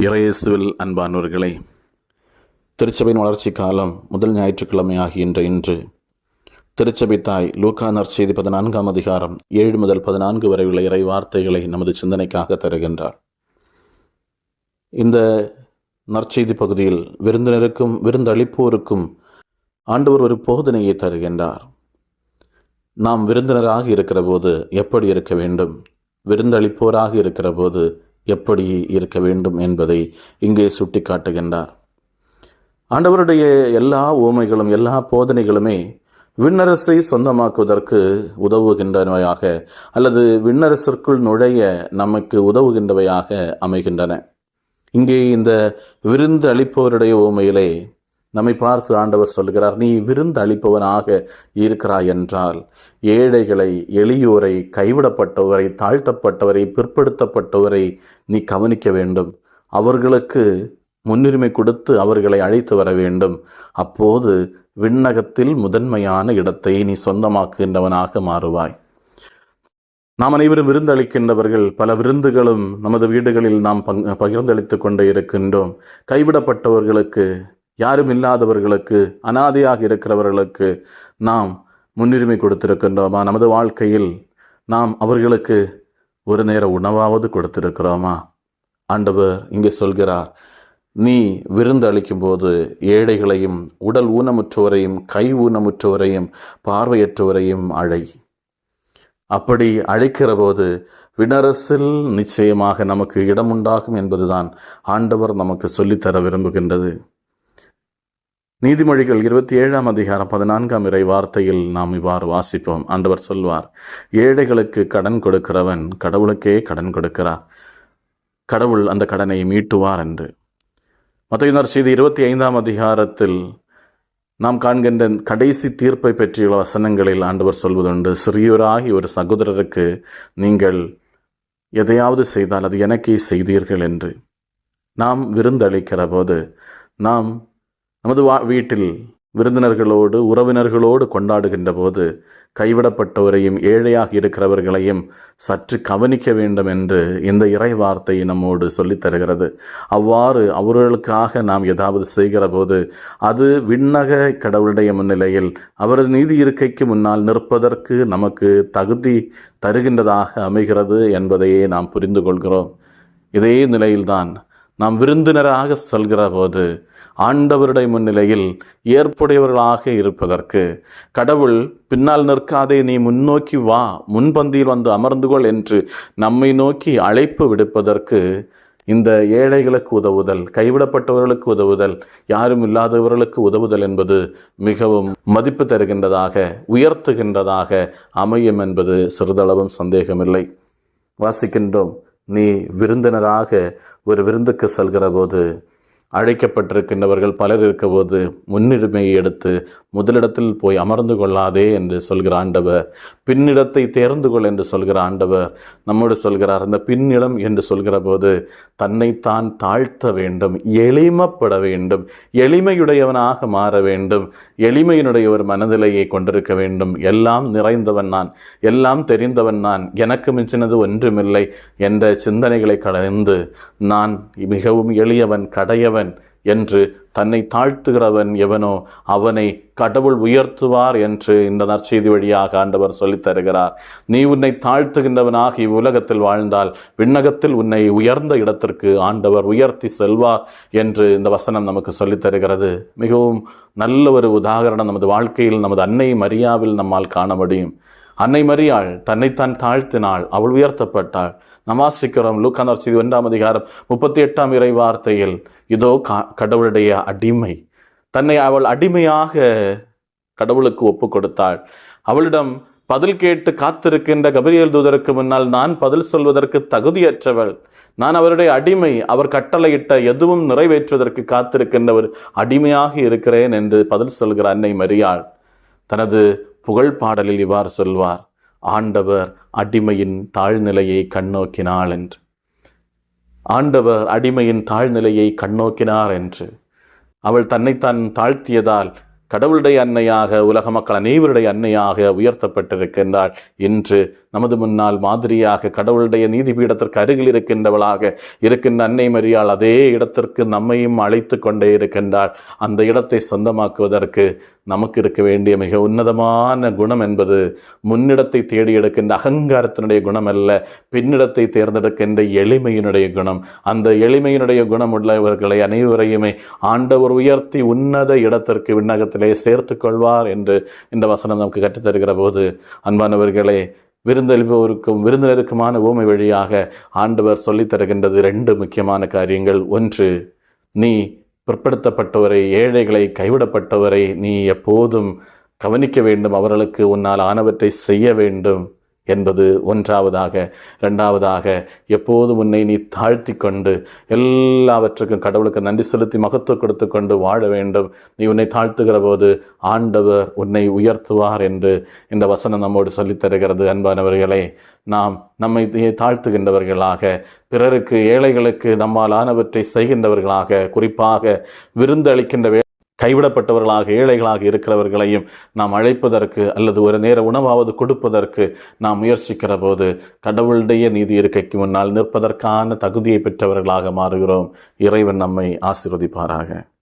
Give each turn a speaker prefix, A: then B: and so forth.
A: இறையேசுவில் அன்பானவர்களே திருச்சபையின் வளர்ச்சி காலம் முதல் ஞாயிற்றுக்கிழமை ஆகின்ற இன்று திருச்சபை தாய் லூக்கா நற்செய்தி பதினான்காம் அதிகாரம் ஏழு முதல் பதினான்கு வரை உள்ள இறை வார்த்தைகளை நமது சிந்தனைக்காக தருகின்றார். இந்த நற்செய்தி பகுதியில் விருந்தினருக்கும் விருந்தளிப்போருக்கும் ஆண்டவர் ஒரு போதனையை தருகின்றார். நாம் விருந்தினராக இருக்கிற போது எப்படி இருக்க வேண்டும்? விருந்தளிப்போராக இருக்கிற போது எப்படி இருக்க வேண்டும் என்பதை இங்கே சுட்டி காட்டுகின்றார் ஆண்டவருடைய எல்லா ஊமைகளும் எல்லா போதனைகளுமே விண்ணரசை சொந்தமாக்குவதற்கு உதவுகின்றனவையாக அல்லது விண்ணரசிற்குள் நுழைய நமக்கு உதவுகின்றவையாக அமைகின்றன. இங்கே இந்த விருந்து அளிப்பவருடைய ஓமையிலே நம்மை பார்த்து ஆண்டவர் சொல்கிறார் நீ விருந்து அளிப்பவனாக இருக்கிறாய் என்றால் ஏழைகளை எளியோரை கைவிடப்பட்டவரை தாழ்த்தப்பட்டவரை பிற்படுத்தப்பட்டவரை நீ கவனிக்க வேண்டும். அவர்களுக்கு முன்னுரிமை கொடுத்து அவர்களை அழைத்து வர வேண்டும். அப்போது விண்ணகத்தில் முதன்மையான இடத்தை நீ சொந்தமாக்குகின்றவனாக மாறுவாய். நாம் அனைவரும் விருந்தளிக்கின்றவர்கள் பல விருந்துகளும் நமது வீடுகளில் நாம் பங் பகிர்ந்தளித்துக் கொண்டே இருக்கின்றோம். கைவிடப்பட்டவர்களுக்கு யாரும் இல்லாதவர்களுக்கு அனாதையாக இருக்கிறவர்களுக்கு நாம் முன்னுரிமை கொடுத்திருக்கின்றோமா? நமது வாழ்க்கையில் நாம் அவர்களுக்கு ஒரு நேர உணவாவது கொடுத்திருக்கிறோமா? ஆண்டவர் இங்கே சொல்கிறார் நீ விருந்து அளிக்கும்போது ஏழைகளையும் உடல் ஊனமுற்றோரையும் கை ஊனமுற்றோரையும் பார்வையற்றோரையும் அழை. அப்படி அழைக்கிற போது வினரசில் நிச்சயமாக நமக்கு இடம் உண்டாகும் என்பதுதான் ஆண்டவர் நமக்கு சொல்லித்தர விரும்புகின்றது. நீதிமொழிகள் இருபத்தி ஏழாம் அதிகாரம் பதினான்காம் இறை வார்த்தையில் நாம் இவ்வாறு வாசிப்போம். ஆண்டவர் சொல்வார் ஏழைகளுக்கு கடன் கொடுக்கிறவன் கடவுளுக்கே கடன் கொடுக்கிறார். கடவுள் அந்த கடனை மீட்டுவார் என்று. மத்தியினர் செய்தி இருபத்தி ஐந்தாம் அதிகாரத்தில் நாம் காண்கின்ற கடைசி தீர்ப்பை பற்றிய வசனங்களில் ஆண்டவர் சொல்வதுண்டு சிறியோராகி ஒரு சகோதரருக்கு நீங்கள் எதையாவது செய்தால் அது எனக்கே செய்தீர்கள் என்று. நாம் விருந்தளிக்கிற போது நாம் நமது வா வீட்டில் விருந்தினர்களோடு உறவினர்களோடு கொண்டாடுகின்ற போது கைவிடப்பட்டவரையும் ஏழையாக இருக்கிறவர்களையும் சற்று கவனிக்க வேண்டும் என்று இந்த இறை வார்த்தை நம்மோடு சொல்லித் தருகிறது. அவ்வாறு அவர்களுக்காக நாம் ஏதாவது செய்கிற போது அது விண்ணக கடவுளுடைய முன்னிலையில் அவரது நீதி இருக்கைக்கு முன்னால் நிற்பதற்கு நமக்கு தகுதி தருகின்றதாக அமைகிறது என்பதையே நாம் புரிந்து கொள்கிறோம். இதே நிலையில்தான் நாம் விருந்தினராக சொல்கிற போது ஆண்டவருடைய முன்னிலையில் ஏற்புடையவர்களாக இருப்பதற்கு கடவுள் பின்னால் நிற்காதே நீ முன்னோக்கி வா முன்பந்தியில் வந்து அமர்ந்து கொள் என்று நம்மை நோக்கி அழைப்பு விடுப்பதற்கு இந்த ஏழைகளுக்கு உதவுதல் கைவிடப்பட்டவர்களுக்கு உதவுதல் யாரும் இல்லாதவர்களுக்கு உதவுதல் என்பது மிகவும் மதிப்பு தருகின்றதாக உயர்த்துகின்றதாக அமையும் என்பது சிறிதளவும் சந்தேகமில்லை. வாசிக்கின்றோம் நீ விருந்தினராக ஒரு விருந்துக்கு செல்கிற போது அழைக்கப்பட்டிருக்கின்றவர்கள் பலர் இருக்கபோது முன்னுரிமையை எடுத்து முதலிடத்தில் போய் அமர்ந்து கொள்ளாதே என்று சொல்கிற ஆண்டவர். பின்னிடத்தை தேர்ந்து கொள் என்று சொல்கிற ஆண்டவர். நம்மோடு சொல்கிறார் அந்த பின்னிடம் என்று சொல்கிற போது தன்னைத்தான் தாழ்த்த வேண்டும் எளிமப்பட வேண்டும் எளிமையுடையவனாக மாற வேண்டும் எளிமையினுடைய ஒரு மனநிலையை கொண்டிருக்க வேண்டும். எல்லாம் நிறைந்தவன் நான் எல்லாம் தெரிந்தவன் நான் எனக்கு மிஞ்சினது ஒன்றுமில்லை என்ற சிந்தனைகளை கலந்து நான் மிகவும் எளியவன் கடையவன் என்று தன்னை தாழ்த்துகிறவன் எவனோ அவனை கடவுள் உயர்த்துவார் என்று இந்த நற்செய்தி வழியாக ஆண்டவர் சொல்லித் தருகிறார். நீ உன்னை தாழ்த்துகின்றவனாக இவ்வுலகத்தில் வாழ்ந்தால் விண்ணகத்தில் உன்னை உயர்ந்த இடத்திற்கு ஆண்டவர் உயர்த்தி செல்வார் என்று இந்த வசனம் நமக்கு சொல்லித் தருகிறது. மிகவும் நல்ல ஒரு உதாகரணம் நமது வாழ்க்கையில் நமது அன்னை மரியாவில் நம்மால் காண முடியும். அன்னை மரியாள் தன்னைத்தான் தாழ்த்தினாள் அவள் உயர்த்தப்பட்டாள். நமாசிக்கிறோம் லூக்கானார் செய்தி ஒன்றாம் அதிகாரம் முப்பத்தி எட்டாம் இறை வார்த்தையில் இதோ கா கடவுளுடைய அடிமை. தன்னை அவள் அடிமையாக கடவுளுக்கு ஒப்பு கொடுத்தாள் அவளிடம் பதில் கேட்டு காத்திருக்கின்ற கபிரியல் தூதருக்கு முன்னால் நான் பதில் சொல்வதற்கு தகுதியற்றவள். நான் அவருடைய அடிமை அவர் கட்டளையிட்ட எதுவும் நிறைவேற்றுவதற்கு காத்திருக்கின்ற ஒரு அடிமையாக இருக்கிறேன் என்று பதில் சொல்கிற அன்னை மரியாள். தனது புகழ் பாடலில் இவ்வாறு சொல்வார் ஆண்டவர் அடிமையின் தாழ்நிலையை கண்ணோக்கினாள் என்று ஆண்டவர் அடிமையின் தாழ்நிலையை கண்ணோக்கினார் என்று. அவள் தன்னைத்தான் தாழ்த்தியதால் கடவுளுடைய அன்னையாக உலக மக்கள் அனைவருடைய அன்னையாக உயர்த்தப்பட்டிருக்கின்றாள் இன்று நமது முன்னால் மாதிரியாக கடவுளுடைய நீதிபீடத்திற்கு அருகில் இருக்கின்றவளாக இருக்கின்ற அன்னை மரியாள் அதே இடத்திற்கு நம்மையும் அழைத்து கொண்டே இருக்கின்றாள். அந்த இடத்தை சொந்தமாக்குவதற்கு நமக்கு இருக்க வேண்டிய மிக உன்னதமான குணம் என்பது முன்னிடத்தை தேடி எடுக்கின்ற அகங்காரத்தினுடைய குணம் அல்ல பின்னிடத்தை தேர்ந்தெடுக்கின்ற எளிமையினுடைய குணம். அந்த எளிமையினுடைய குணம் உள்ளவர்களை அனைவரையுமே ஆண்டவர் உயர்த்தி உன்னத இடத்திற்கு விண்ணகத்தில் சேர்த்து கொள்வார் என்று இந்த வசனம் நமக்கு கற்றுத்தருகிற போது அன்பானவர்களே விருந்தளிப்பவருக்கும் விருந்தினருக்குமான ஊமை வழியாக ஆண்டவர் சொல்லித் தருகின்றது ரெண்டு முக்கியமான காரியங்கள். ஒன்று நீ பிற்படுத்தப்பட்டவரை ஏழைகளை கைவிடப்பட்டவரை நீ எப்போதும் கவனிக்க வேண்டும். அவர்களுக்கு உன்னால் ஆனவற்றை செய்ய வேண்டும். என்பது ஒன்றாவதாக ரெண்டாவதாக எப்போதும் உன்னை நீ தாழ்த்தி கொண்டு எல்லாவற்றுக்கும் கடவுளுக்கு நன்றி செலுத்தி மகத்துவம் கொடுத்து கொண்டு வாழ வேண்டும். நீ உன்னை தாழ்த்துகிற போது ஆண்டவர் உன்னை உயர்த்துவார் என்று இந்த வசனம் நம்மோடு சொல்லித் தருகிறது. அன்பானவர்களே நாம் நம்மை தாழ்த்துகின்றவர்களாக பிறருக்கு ஏழைகளுக்கு நம்மால் ஆனவற்றை செய்கின்றவர்களாக குறிப்பாக விருந்தளிக்கின்ற வே- கைவிடப்பட்டவர்களாக ஏழைகளாக இருக்கிறவர்களையும் நாம் அழைப்பதற்கு அல்லது ஒரு நேர உணவாவது கொடுப்பதற்கு நாம் முயற்சிக்கிற போது கடவுளுடைய நீதி இருக்கைக்கு முன்னால் நிற்பதற்கான தகுதியை பெற்றவர்களாக மாறுகிறோம். இறைவன் நம்மை ஆசீர்வதிப்பாராக.